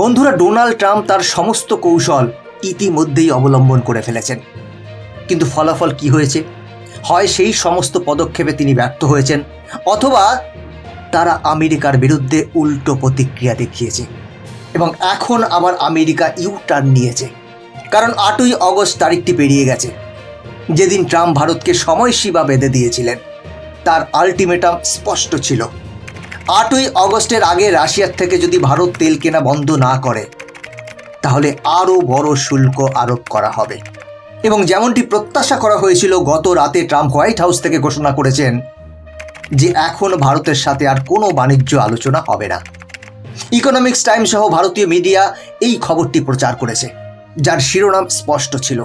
বন্ধুরা, Donald Trump তার সমস্ত কৌশল ইতিমধ্যেই অবলম্বন করে ফেলেছেন। কিন্তু ফলাফল কি হয়েছে? হয় সেই সমস্ত পদক্ষেপে তিনি ব্যর্থ হয়েছেন, অথবা তারা আমেরিকার বিরুদ্ধে উল্টো প্রতিক্রিয়া দেখিয়েছে এবং এখন আবার আমেরিকা ইউ টার্ন নিয়েছে। কারণ আটই অগস্ট তারিখটি পেরিয়ে গেছে। যেদিন ট্রাম্প ভারতকে সময়সীমা বেঁধে দিয়েছিলেন, তার আলটিমেটাম স্পষ্ট ছিল। আটই অগস্টের আগে রাশিয়ার থেকে যদি ভারত তেল কেনা বন্ধ না করে, তাহলে আরও বড় শুল্ক আরোপ করা হবে। এবং যেমনটি প্রত্যাশা করা হয়েছিল, গত রাতে ট্রাম্প হোয়াইট হাউস থেকে ঘোষণা করেছেন যে এখন ভারতের সাথে আর কোনো বাণিজ্য আলোচনা হবে না। ইকোনমিক্স টাইম সহ ভারতীয় মিডিয়া এই খবরটি প্রচার করেছে, যার শিরোনাম স্পষ্ট ছিল।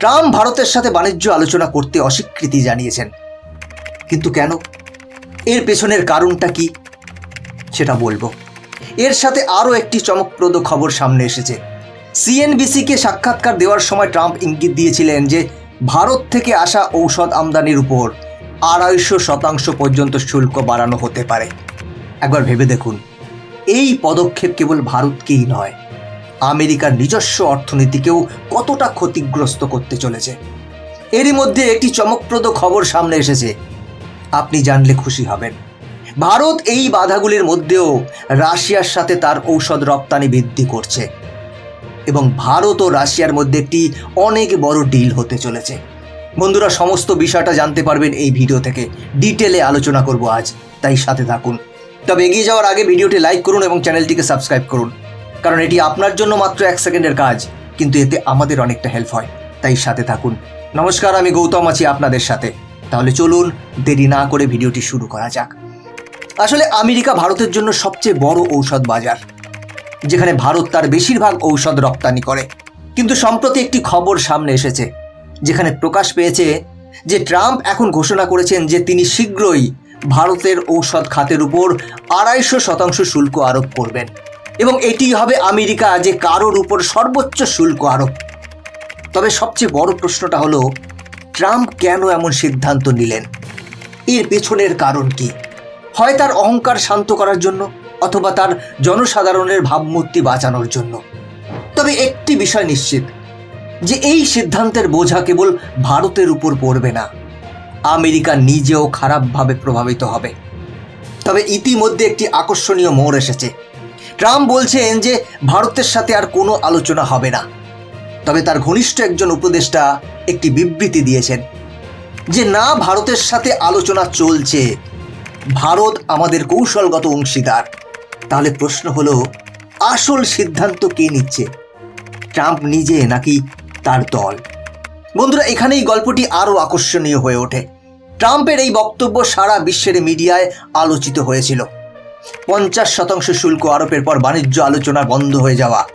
ট্রাম্প ভারতের সাথে বাণিজ্য আলোচনা করতে অস্বীকৃতি জানিয়েছেন। কিন্তু কেন? এর পেছনের কারণটা কি? সেটা বলব। এর সাথে আরও একটি চমকপ্রদ খবর সামনে এসেছে। সিএনবিসিকে সাক্ষাৎকার দেওয়ার সময় ট্রাম্প ইঙ্গিত দিয়েছিলেন যে, ভারত থেকে আসা ঔষধ আমদানির উপর আড়াইশো শতাংশ পর্যন্ত শুল্ক বাড়ানো হতে পারে। একবার ভেবে দেখুন, এই পদক্ষেপ কেবল ভারতকেই নয়, আমেরিকার নিজস্ব অর্থনীতিকেও কতটা ক্ষতিগ্রস্ত করতে চলেছে। এরই মধ্যে একটি চমকপ্রদ খবর সামনে এসেছে। আপনি জানলে খুশি হবেন। ভারত এই বাধাগুলির মধ্যেও রাশিয়ার সাথে তার ঔষধ রপ্তানি বৃদ্ধি করছে এবং ভারত ও রাশিয়ার মধ্যে একটি অনেক বড় ডিল হতে চলেছে। বন্ধুরা, সমস্ত বিষয়টা জানতে পারবেন এই ভিডিও থেকে। ডিটেলে আলোচনা করব আজ, তাই সাথে থাকুন। তবে এগিয়ে যাওয়ার আগে ভিডিওটি লাইক করুন এবং চ্যানেলটিকে সাবস্ক্রাইব করুন। কারণ এটি আপনার জন্য মাত্র এক সেকেন্ডের কাজ, কিন্তু এতে আমাদের অনেকটা হেল্প হয়, তাই সাথে থাকুন। নমস্কার, আমি গৌতম আছি আপনাদের সাথে। তাহলে চলুন দেরি না করে ভিডিওটি শুরু করা যাক। আসলে আমেরিকা ভারতের জন্য সবচেয়ে বড় ঔষধ বাজার, যেখানে ভারত তার বেশিরভাগ ঔষধ রপ্তানি করে। কিন্তু সম্প্রতি একটি খবর সামনে এসেছে, যেখানে প্রকাশ পেয়েছে যে ট্রাম্প এখন ঘোষণা করেছেন যে তিনি শীঘ্রই ভারতের ঔষধ খাতের উপর আড়াইশো শতাংশ শুল্ক আরোপ করবেন। এবং এটি হবে আমেরিকা যে কারোর উপর সর্বোচ্চ শুল্ক আরোপ। তবে সবচেয়ে বড় প্রশ্নটা হলো ট্রাম্প কেন এমন সিদ্ধান্ত নিলেন? এর পেছনের কারণ কি? হয় তার অহংকার শান্ত করার জন্য, অথবা তার জনসাধারণের ভাবমূর্তি বাঁচানোর জন্য? তবে একটি বিষয় নিশ্চিত, যে এই সিদ্ধান্তের বোঝা কেবল ভারতের উপর পড়বে না, আমেরিকা নিজেও খারাপভাবে প্রভাবিত হবে। তবে ইতিমধ্যে একটি আকর্ষণীয় মোড় এসেছে। ট্রাম্প বলছেন যে, ভারতের সাথে আর কোনো আলোচনা হবে না। তবে তার ঘনিষ্ঠ একজন উপদেষ্টা একটি বিবৃতি দিয়েছেন যে, না, ভারতের সাথে আলোচনা চলছে। ভারত আমাদের কৌশলগত অংশীদার। তাহলে প্রশ্ন হলো, আসল সিদ্ধান্ত কে নিচ্ছে? ট্রাম্প নিজে নাকি তার দল? বন্ধুরা, এখানেই গল্পটি আরও আকর্ষণীয় হয়ে ওঠে। ট্রাম্পের এই বক্তব্য সারা বিশ্বের মিডিয়ায় আলোচিত হয়েছিল। পঞ্চাশ শতাংশ শুল্ক আরোপের পর বাণিজ্য আলোচনা বন্ধ হয়ে যাওয়া।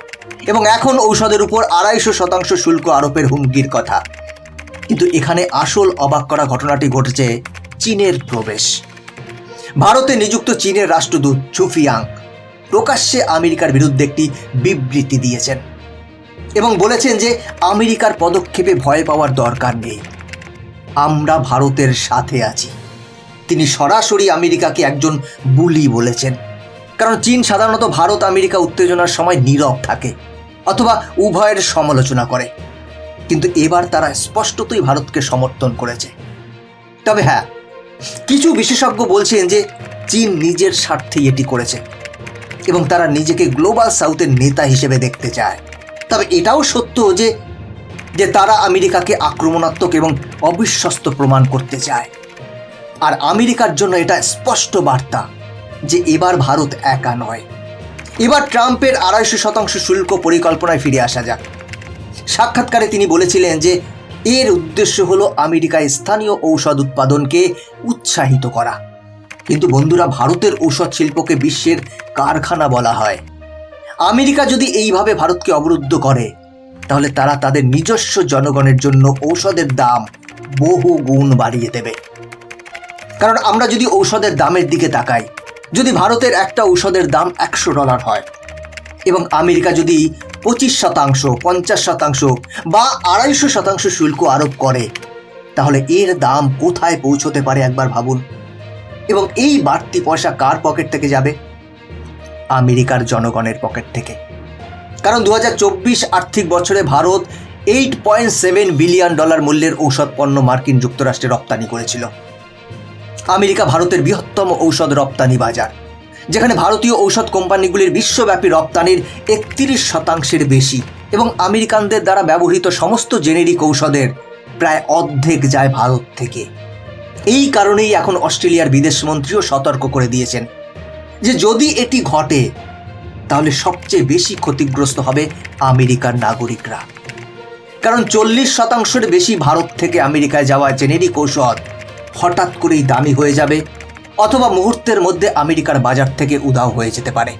এবং এখন ঔষধের উপর আড়াইশো শতাংশ শুল্ক আরোপের হুমকির কথা। কিন্তু এখানে আসল অবাক করা ঘটনাটি ঘটেছে চীনের প্রবেশ। ভারতে নিযুক্ত চীনের রাষ্ট্রদূত চুফিয়াং প্রকাশ্যে আমেরিকার বিরুদ্ধে একটি বিবৃতি দিয়েছেন এবং বলেছেন যে আমেরিকার পদক্ষেপে ভয় পাওয়ার দরকার নেই। আমরা ভারতের সাথে আছি। তিনি সরাসরি আমেরিকাকে একজন বুলি বলেছেন। কারণ চীন সাধারণত ভারত আমেরিকা উত্তেজনার সময় নীরব থাকে। অথবা উভয়ের সমালোচনা করে। কিন্তু এবার তারা স্পষ্টতই ভারতকে সমর্থন করেছে। তবে হ্যাঁ কিছু বিশেষজ্ঞ বলছেন যে চীন নিজের স্বার্থেই এটি করেছে এবং তারা নিজেকে গ্লোবাল সাউথের নেতা হিসেবে দেখতে চায়। তবে এটাও সত্য যে যে তারা আমেরিকাকে আক্রমণাত্মক এবং অবিশ্বস্ত প্রমাণ করতে চায়। আর আমেরিকার জন্য এটা স্পষ্ট বার্তা যে এবার ভারত একা নয়। এবার ট্রাম্পের আড়াইশো শতাংশ শুল্ক পরিকল্পনায় ফিরে আসা যাক। সাক্ষাৎকারে তিনি বলেছিলেন যে, এর উদ্দেশ্য হলো আমেরিকায় স্থানীয় ঔষধ উৎপাদনকে উৎসাহিত করা। কিন্তু বন্ধুরা, ভারতের ঔষধ শিল্পকে বিশ্বের কারখানা বলা হয়। আমেরিকা যদি এইভাবে ভারতকে অবরুদ্ধ করে, তাহলে তারা তাদের নিজস্ব জনগণের জন্য ঔষধের দাম বহু গুণ বাড়িয়ে দেবে। কারণ আমরা যদি ঔষধের দামের দিকে তাকাই যদি ভারতের একটা ঔষধের দাম একশো ডলার হয় এবং আমেরিকা যদি পঁচিশ শতাংশ, পঞ্চাশ শতাংশ বা আড়াইশো শতাংশ শুল্ক আরোপ করে, তাহলে এর দাম কোথায় পৌঁছতে পারে একবার ভাবুন? এবং এই বাড়তি পয়সা কার পকেট থেকে যাবে? আমেরিকার জনগণের পকেট থেকে। কারণ দু হাজার চব্বিশ আর্থিক বছরে Bharat eight point seven billion dollar মূল্যের ঔষধ পণ্য মার্কিন যুক্তরাষ্ট্রে রপ্তানি করেছিল। আমেরিকা ভারতের বৃহত্তম ঔষধ রপ্তানি বাজার, যেখানে ভারতীয় ঔষধ কোম্পানিগুলির বিশ্বব্যাপী রপ্তানির একত্রিশ শতাংশের বেশি এবং আমেরিকানদের দ্বারা ব্যবহৃত সমস্ত জেনেরিক ঔষধের প্রায় অর্ধেক যায় ভারত থেকে। এই কারণেই এখন অস্ট্রেলিয়ার বিদেশমন্ত্রীও সতর্ক করে দিয়েছেন যে যদি এটি ঘটে, তাহলে সবচেয়ে বেশি ক্ষতিগ্রস্ত হবে আমেরিকার নাগরিকরা। কারণ চল্লিশ শতাংশের বেশি ভারত থেকে আমেরিকায় যাওয়া জেনেরিক ঔষধ হঠাৎ করেই দামি হয়ে যাবে, অথবা মুহূর্তের মধ্যে আমেরিকার বাজার থেকে উধাও হয়ে যেতে পারে।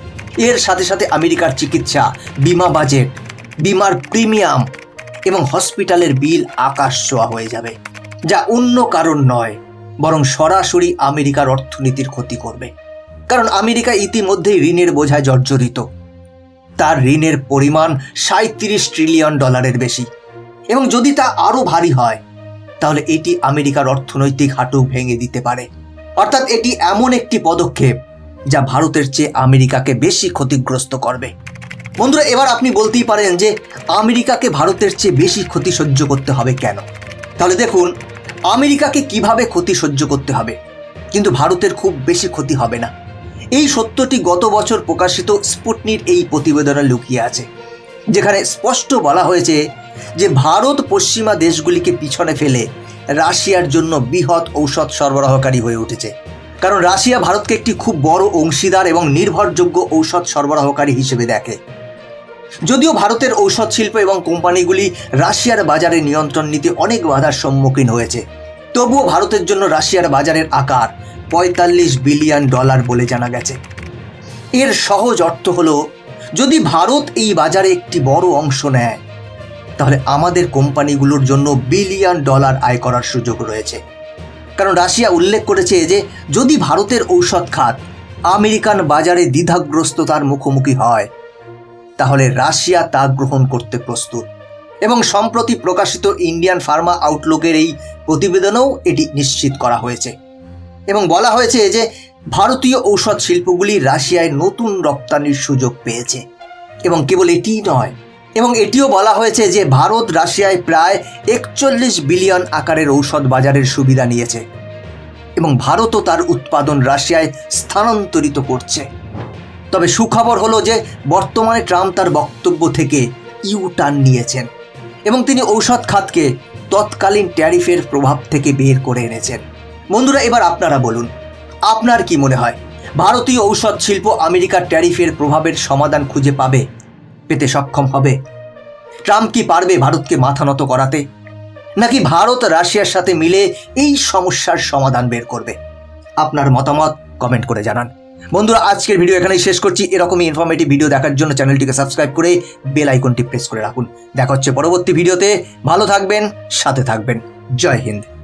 এর সাথে সাথে আমেরিকার চিকিৎসা, বিমা বাজেট, বিমার প্রিমিয়াম এবং হসপিটালের বিল আকাশ ছোঁয়া হয়ে যাবে, যা অন্য কারণ নয়, বরং সরাসরি আমেরিকার অর্থনীতির ক্ষতি করবে। কারণ আমেরিকা ইতিমধ্যেই ঋণের বোঝায় জর্জরিত। তার ঋণের পরিমাণ সাঁত্রিশ ট্রিলিয়ন ডলারের বেশি। এবং যদি তা আরও ভারী হয় তাহলে এটি আমেরিকার অর্থনৈতিক হাঁটু ভেঙে দিতে পারে। অর্থাৎ এটি এমন একটি পদক্ষেপ যা ভারতের চেয়ে আমেরিকাকে বেশি ক্ষতিগ্রস্ত করবে। বন্ধুরা, এবার আপনি বলতেই পারেন যে আমেরিকাকে ভারতের চেয়ে বেশি ক্ষতি সহ্য করতে হবে কেন? তাহলে দেখুন, আমেরিকাকে কীভাবে ক্ষতি সহ্য করতে হবে? কিন্তু ভারতের খুব বেশি ক্ষতি হবে না। এই সত্যটি গত বছর প্রকাশিত স্পুটনির এই প্রতিবেদনে লুকিয়ে আছে, যেখানে স্পষ্ট বলা হয়েছে যে ভারত পশ্চিমা দেশগুলিকে পিছনে ফেলে রাশিয়ার জন্য বৃহৎ ঔষধ সরবরাহকারী হয়ে উঠেছে। কারণ রাশিয়া ভারতকে একটি খুব বড় অংশীদার এবং নির্ভরযোগ্য ঔষধ সরবরাহকারী হিসেবে দেখে। যদিও ভারতের ঔষধ শিল্প এবং কোম্পানিগুলি রাশিয়ার বাজারে নিয়ন্ত্রণ নিতে অনেক বাধার সম্মুখীন হয়েছে। তবুও ভারতের জন্য রাশিয়ার বাজারের আকার পঁয়তাল্লিশ বিলিয়ন ডলার বলে জানা গেছে। এর সহজ অর্থ হলো, যদি ভারত এই বাজারে একটি বড় অংশ নেয় তাহলে আমাদের কোম্পানিগুলোর জন্য বিলিয়ন ডলার আয় করার সুযোগ রয়েছে। কারণ রাশিয়া উল্লেখ করেছে যে, যদি ভারতের ঔষধ খাত আমেরিকান বাজারে দ্বিধাগ্রস্ততার মুখোমুখি হয়, তাহলে রাশিয়া তা গ্রহণ করতে প্রস্তুত। এবং সম্প্রতি প্রকাশিত ইন্ডিয়ান ফার্মা আউটলুকের এই প্রতিবেদনেও এটি নিশ্চিত করা হয়েছে। এবং বলা হয়েছে যে, ভারতীয় ঔষধ শিল্পগুলি রাশিয়ায় নতুন রপ্তানির সুযোগ পেয়েছে। এবং কেবল এটিই নয় এবং এটিও বলা হয়েছে যে ভারত রাশিয়ায় প্রায় একচল্লিশ বিলিয়ন আকারের ঔষধ বাজারের সুবিধা নিয়েছে এবং ভারতও তার উৎপাদন রাশিয়ায় স্থানান্তরিত করছে। তবে সুখবর হলো যে বর্তমানে ট্রাম্প তার বক্তব্য থেকে ইউ টার্ন নিয়েছেন এবং তিনি ঔষধ খাতকে তৎকালীন ট্যারিফের প্রভাব থেকে বের করে এনেছেন। বন্ধুরা, এবার আপনারা বলুন, আপনার কি মনে হয়, ভারতীয় ঔষধ শিল্প আমেরিকার ট্যারিফের প্রভাবের সমাধান খুঁজে পাবে? পেতে সক্ষম হবে। ট্রাম্প কি পারবে ভারতকে মাথা নত করাতে? নাকি ভারত রাশিয়ার সাথে মিলে এই সমস্যার সমাধান বের করবে? আপনার মতামত কমেন্ট করে জানান। বন্ধুরা, আজকের ভিডিও এখানেই শেষ করছি। এরকমই ইনফরমেটিভ ভিডিও দেখার জন্য চ্যানেলটিকে সাবস্ক্রাইব করে বেল আইকনটি প্রেস করে রাখুন। দেখা হচ্ছে পরবর্তী ভিডিওতে ভালো থাকবেন, সাথে থাকবেন। জয় হিন্দ।